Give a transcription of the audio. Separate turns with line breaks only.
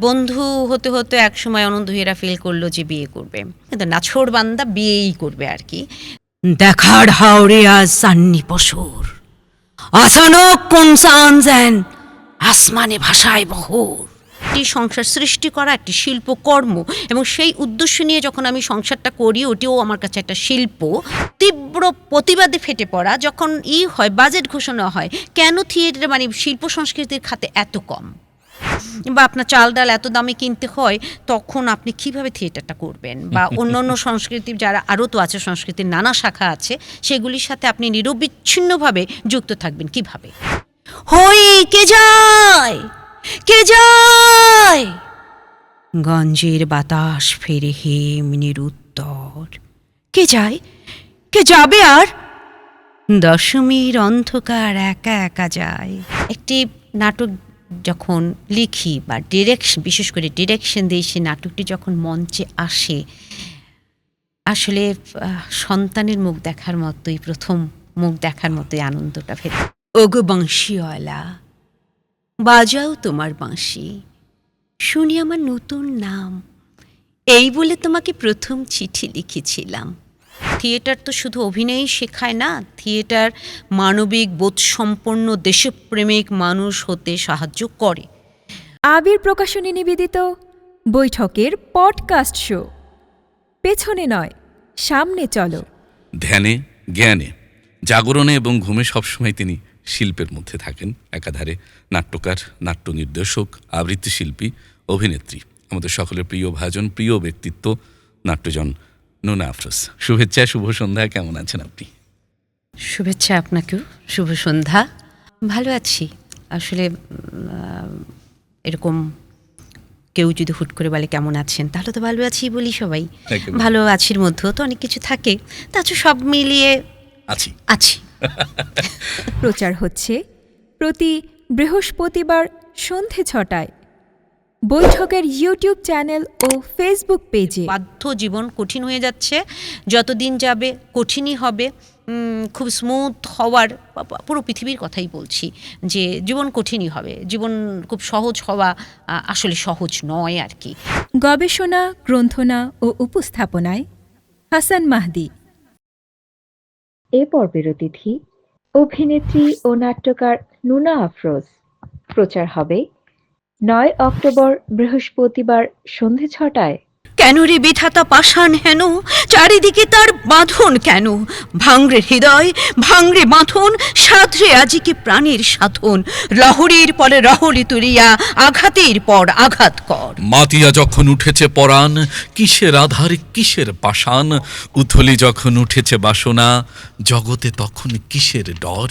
বন্ধু হতে হতে এক সময় অনন্তহীরা ফিল করল যে বিয়ে করবে। কিন্তু নাছোড় বান্দা বিয়েই করবে আর কি। দেখার হাওড়ে আজ সান্নি পশুর আচানক কোন সানজেন আসমানে ভাষায় বহর। একটি সংসার সৃষ্টি করা একটি শিল্পকর্ম এবং সেই উদ্দেশ্য নিয়ে যখন আমি সংসারটা করি ওটিও আমার কাছে একটা শিল্প তীব্র প্রতিবাদে ফেটে পড়া যখন ই হয় বাজেট ঘোষণা হয় কেন থিয়েটার মানে শিল্প সংস্কৃতির খাতে এত কম? বা আপনার চাল ডাল এত দামে কিনতে হয় তখন আপনি কীভাবে থিয়েটারটা করবেন? বা অন্য অন্য সংস্কৃতি যারা আরও তো আছে সংস্কৃতির নানা শাখা আছে সেগুলির সাথে আপনি নিরবিচ্ছিন্নভাবে যুক্ত থাকবেন কীভাবে? হই কে যায়? কে যায়? গঞ্জের বাতাস ফেরে হেম নিরুত্তর। কে যায়? কে যাবে আর? দশমীর অন্ধকার একা একা যায়। একটি নাটক যখন লিখি বা ডিরেকশন বিশেষ করে ডিরেকশন দিই সে নাটকটি যখন মঞ্চে আসে, আসলে সন্তানের মুখ দেখার মতোই, প্রথম মুখ দেখার মতোই আনন্দটা ফেরে ওগো বাঁশিওয়ালা, বাজাও তোমার বাঁশি, শুনি আমার নতুন নাম। এই বলে তোমাকে প্রথম চিঠি লিখেছিলাম। থিয়েটার তো শুধু অভিনয়ই শেখায় না থিয়েটার মানবিক বোধসম্পন্ন দেশপ্রেমিক মানুষ হতে সাহায্য করে।
আবির প্রকাশনী নিবেদিত বৈঠকের পডকাস্ট শো। পেছনে নয় সামনে চলো।
ধ্যানে জ্ঞানে জাগরণে এবং ঘুমে সবসময় তিনি শিল্পের মধ্যে থাকেন। একাধারে নাট্যকার নাট্য নির্দেশক আবৃত্তি শিল্পী অভিনেত্রী। আমাদের সকলের প্রিয় ভাজন প্রিয় ব্যক্তিত্ব নাট্যজন নোনা আফরোজ শুভেচ্ছা শুভ সন্ধ্যা কেমন আছেন আপনি?
শুভেচ্ছা আপনাকেও শুভ সন্ধ্যা। ভালো আছি। আসলে এরকম কেউ যদি হুট করে বলে কেমন আছেন তাহলে তো ভালো আছি বলি সবাই। ভালো আছির মধ্যেও তো অনেক কিছু থাকে। তাছাড়া সব মিলিয়ে
আছি।
আছি।
প্রচার হচ্ছে প্রতি বৃহস্পতিবার সন্ধে ছটায়। বৈঠকের ইউটিউব চ্যানেল ও ফেসবুক পেজে।
বাধ্য জীবন কঠিন হয়ে যাচ্ছে। যতদিন যাবে কঠিনই হবে। খুব স্মুথ হওয়ার পুরো পৃথিবীর কথাই বলছি যে জীবন কঠিনই হবে। জীবন খুব সহজ হওয়া আসলে সহজ নয় আর কি।
গবেষণা গ্রন্থনা ও উপস্থাপনায় হাসান মাহদি।
এ পর্বের অতিথি অভিনেত্রী ও নাট্যকার নুনা আফরোজ। প্রচার হবে নয় অক্টোবর বৃহস্পতিবার সন্ধে ছটায়।
কেন রে বিধাতা পাষাণ হেন? চারিদিকে তার বাঁধন কেন? ভাঙরে হৃদয় ভাঙরে বাঁধন সাধরে আজিকে প্রাণের সাধন। লহরীর পরে রহরি তুলিয়া আঘাতের পর আঘাত কর।
মাতিয়া যখন উঠেছে পরাণ কিসের আধার কিসের পাষাণ? উথলি যখন উঠেছে বাসনা জগতে তখন কিসের ডর?